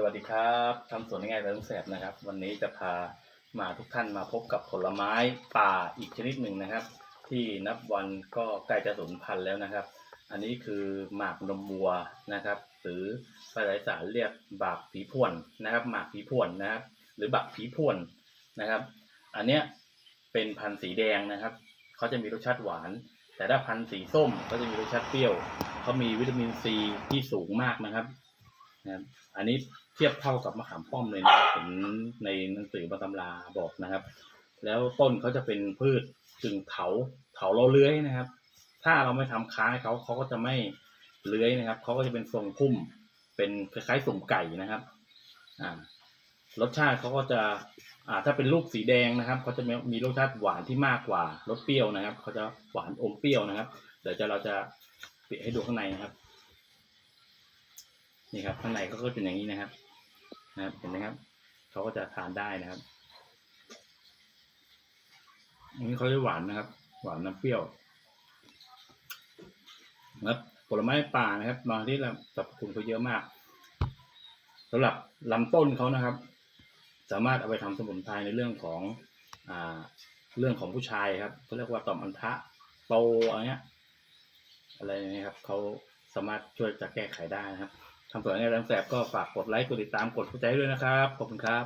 สวัสดีครับทำสวนง่ายๆแบบลุงแสบนะครับ วันนี้จะพามาทุกท่านมาพบกับผลไม้ป่าอีกชนิดหนึ่งนะครับ ที่นับวันก็ใกล้จะสูญพันธุ์แล้วนะครับ อันนี้คือหมากนมวัวนะครับ หรือภาษาอีสานเรียกบากผีพ่วนนะครับ หมากผีพ่วนนะครับ หรือบักผีพ่วนนะครับ อันเนี้ยเป็นพันธุ์สีแดงนะครับเขาจะมีรสชาติหวาน แต่ถ้าพันธุ์สีส้มก็จะมีรสชาติเปรี้ยวเขามีวิตามินซีที่สูงมากนะครับ นะครับอันนี้เทียบเท่ากับมะขามป้อมเลยนะเห็นในหนังสือบรรตำราบอกนะครับ แล้วต้นเขาจะเป็นพืชจึงเถาเถาเราเลื้อยนะครับ ถ้าเราไม่ทำค้างให้เขาเขาก็จะไม่เลื้อยนะครับเขาก็จะเป็นทรงพุ่มเป็นคล้ายๆสุ่มไก่นะครับอ่ารสชาติเขาก็จะอ่าถ้าเป็นลูกสีแดงนะครับเขาจะมีมีรสชาติหวานที่มากกว่ารสเปรี้ยวนะครับเขาจะหวานอมเปรี้ยวนะครับ เดี๋ยวจะเราจะปิดให้ดูข้างในนะครับ นี่ครับ ข้างในก็จะเป็นอย่างนี้นะครับนะครับ เห็นไหมครับเขาก็จะทานได้นะครับอันนี้เขาจะหวานนะครับ หวานน้ำเปรี้ยวนะครับผลไม้ป่านะครับมาที่เราสรรพคุณเขาเยอะมากสำหรับลำต้นเขานะครับ สามารถเอาไปทำสมุนไพรในเรื่องของอ่าเรื่องของผู้ชายครับเขาเรียกว่าต่อมอันทะโตอะไรเงี้ยอะไรอย่างเงี้ยครับเขาสามารถช่วยจะแก้ไขได้นะครับ ทำสวนในแรงแสบก็ฝากกดไลค์กดติดตามกดหัวใจด้วยนะครับ ขอบคุณครับ